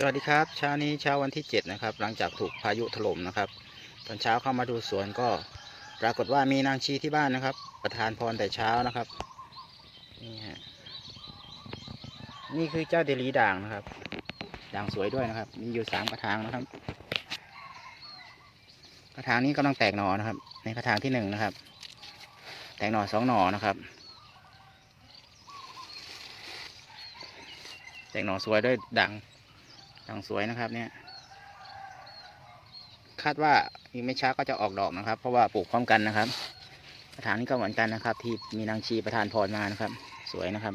สวัสดีครับเช้านี้เช้าวันที่ 7 นะครับ หลังจากถูกพายุถล่มนะครับ ตอนเช้าเข้ามาดูสวนก็ปรากฏว่ามีนางชีที่บ้านนะครับ ประทานพรแต่เช้านะครับนี่ฮะนี่คือเจ้าเดลีด่างนะครับ ด่างสวยด้วยนะครับ มีอยู่สามกระถางนะครับ กระถางนี้กำลังแตกหน่อนะครับ ในกระถางที่หนึ่งนะครับ แตกหน่อสองหน่อนะครับ แตกหน่อสวยด้วยด่าง ด่างสวยนะครับเนี่ย คาดว่าอีกไม่ช้าก็จะออกดอกนะครับ เพราะว่าปลูกพร้อมกันนะครับ กระถางนี้ก็เหมือนกันนะครับ ที่มีนางชีประทานพรมานะครับ สวยนะครับ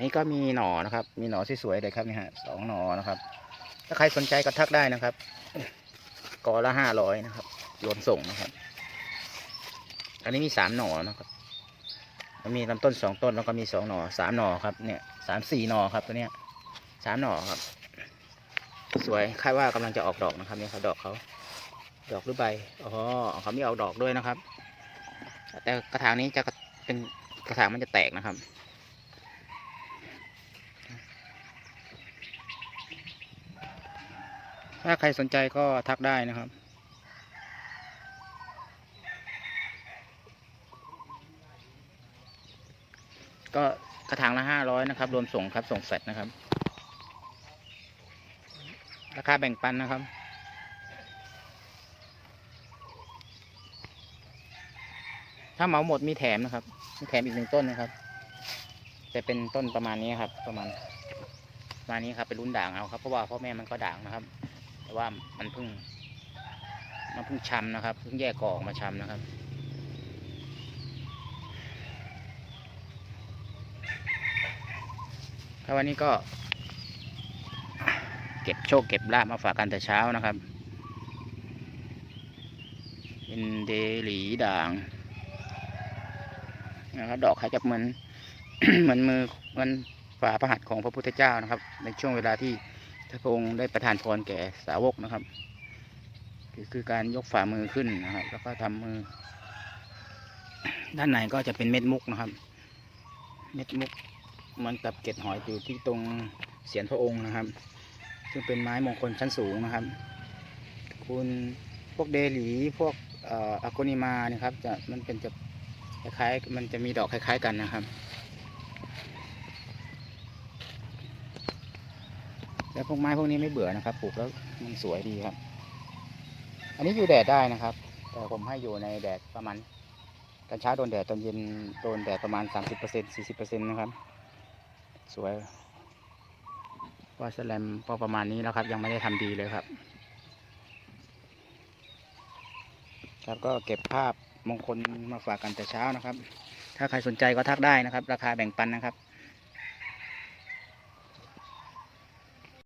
นี่ก็มีหน่อนะครับ มีหน่อสวยๆเลยครับนี่ฮะสองหน่อนะครับ ถ้าใครสนใจก็ทักได้นะครับ กอละห้าร้อยนะครับ รวมส่งนะครับ อันนี้มีสามหน่อนะครับมันมีลำต้นสองต้นแล้วก็มีสองหน่อสามหน่อครับเนี่ยสามสี่หน่อครับตัวเนี้ยสามหน่อครับ สวยคาดว่ากำลังจะออกดอกนะครับเนี่ยครับดอกเขาดอกหรือใบอ๋อเขาไม่เอาดอกด้วยนะครับ แต่กระถางนี้จะเป็นกระถางมันจะแตกนะครับ ถ้าใครสนใจก็ทักได้นะครับ ก็กระถางละห้าร้อยนะครับ รวมส่งครับ ส่งแฟลตนะครับ ราคาแบ่งปันนะครับถ้าเหมาหมดมีแถมนะครับ มีแถมอีกหนึ่งต้นนะครับ จะเป็นต้นประมาณนี้ครับ ประมาณประมาณนี้ครับเป็นรุ่นด่างเอาครับ เพราะว่าพ่อแม่มันก็ด่างนะครับ ว่ามันเพิ่งมันเพิ่งช้ำนะครับเพิ่งแยกกอออกมาช้ำนะครับถ้าวันนี้ก็ เก็บโชคเก็บลาบมาฝากกันแต่เช้านะครับเป็นเดลีด่างนะครับดอกคล้ายกับเหมือนเหมือนมือเหมันฝ่าพระหัตถ์ของพระพุทธเจ้านะครับ ในช่วงเวลาที่ พระองค์ได้ประทานพรแก่สาวกนะครับ คือคือการยกฝ่ามือขึ้นนะครับ แล้วก็ทำมือ ด้านในก็จะเป็นเม็ดมุกนะครับ เม็ดมุกมันกับเกล็ดหอยอยู่ที่ตรงเสียนพระองค์นะครับ ซึ่งเป็นไม้มงคลชั้นสูงนะครับ คุณพวกเดลีพวกอะโกนิมาเนี่ยครับ จะมันเป็นจะคล้ายๆมันจะมีดอกคล้าย ๆ กันนะครับ แล้วพวกไม้พวกนี้ไม่เบื่อนะครับปลูกแล้วมันสวยดีครับ อันนี้อยู่แดดได้นะครับ แต่ผมให้อยู่ในแดดประมาณตอนเช้าโดนแดดตอนเย็นโดนแดดประมาณ 30% 40%นะครับ สวยว่าสแลมพอประมาณนี้แล้วครับ ยังไม่ได้ทำดีเลยครับ ครับก็เก็บภาพมงคลมาฝากกันแต่เช้านะครับ ถ้าใครสนใจก็ทักได้นะครับ ราคาแบ่งปันนะครับ